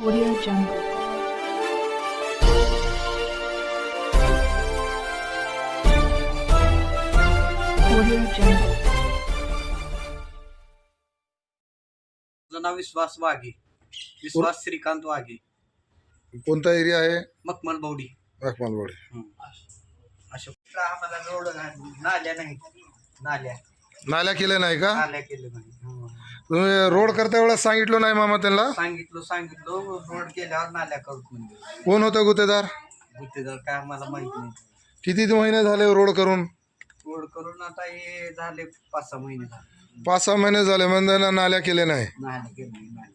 Audio Jungle. Audio Jungle. माझं नाव विश्वास वाघे. विश्वास श्रीकांत वाघे. कोणता area आहे? मखमल बौडी रखमालवाडी अशोक आम्हाला रोड नाल्या नाही नाल्या. नाल्या केल्या नाही का? नाल्या केले नाही. तुम्ही रोड करता वेळेस सांगितलं नाही मामा त्यांना? सांगितलं सांगितलं. रोड केल्यावर नाल्या म्हणजे कोण होतं गुत्तेदार? गुत्तेदार काय आम्हाला माहीत नाही. किती महिने झाले रोड करून? रोड करून आता हे झाले पाच सहा महिने झाले. पाच सहा महिने झाले म्हणजे ना नाल्या केले नाही. नाल्या केले नाही.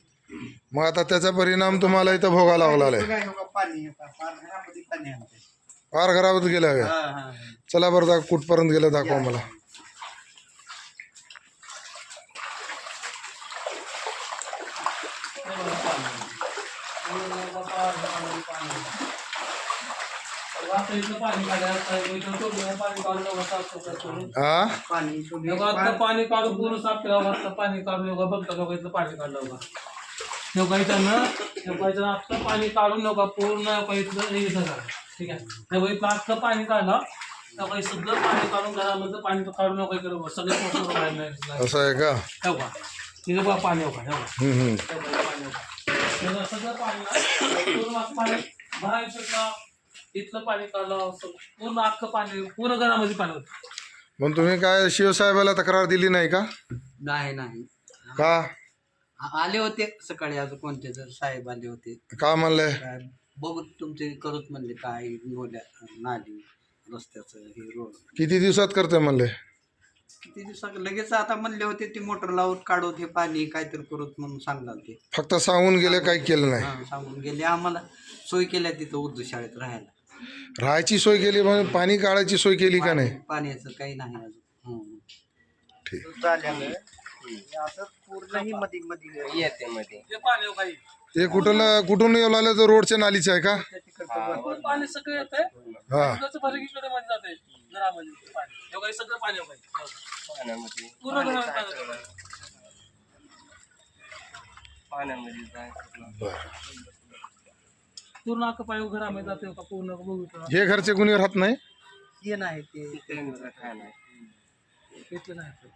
मग आता त्याचा परिणाम तुम्हाला इथं भोगा लागला आहे काय का पाणी आहे का? फार घरामध्ये घरावर हा. चला बरं दाख कुठपर्यंत गेलं दाखवा मला आता इथलं पाणी काढायला इथं सोडलेलं पाणी काढून एवढं साफ सुथरं करून हा पाणी सोडलं. एवढं आता पाणी काढून पूर्ण साफ केला वाटलं पाणी काढून बघता लोक इथलं पाणी काढलं बघा एवढं इथं पाणी काढून नका पूर्ण एवढं हे? झालं ठीक आहे एवढं पाणी काढलं एवढं सगळं पाणी काढून घरामधलं पाणी काढून नका इकडे सगळे पोटं असं आहे का? तिथं पाणी. सगळं पूर्ण इथलं पाणी काढलं पूर्ण अख्खं पाणी पूर्ण घरामध्ये पाणी होतं. मग तुम्ही काय शिवसाहेबाला तक्रार दिली नाही का? नाही नाही. का? आ- आले होते सकाळी अजून कोणते जर साहेब आले होते. का म्हणले? काय बघू तुमचे करत म्हणले काय नोल्या नाली रस्त्याचं हे रोड. किती दिवसात करते म्हणले? किती दिवसात लगेच आता म्हणले होते ते मोटर लावून काढत हे पाणी काहीतरी करत म्हणून सांगणार ते. फक्त सांगून गेले काही केलं नाही. हा, सांगून गेले. आम्हाला सोय केल्या तिथं उर्दू शाळेत राहायला. राहायची सोय केली म्हणून पाणी काढायची सोय केली का नाही? पाण्याचं काही नाही अजून. हं. ठीक. झाल्यामुळे असं पूर्णमध्ये मध्ये येते मध्ये ते पाणी हो काही ते कुठं कुठून येऊ लागलं तर रोडच्या नालीचे आहे का? पाणी सगळं येतंय. हा. तिकडचं भरगी इकडे मध्ये जाते घरामध्ये पाणी. एवढं हे सगळं पाणी पूर्ण अख्खं पाणी घरामध्ये जाते का? पूर्ण बघू हे घरचे कुणी राहत नाही? हे नाही ते. नाही.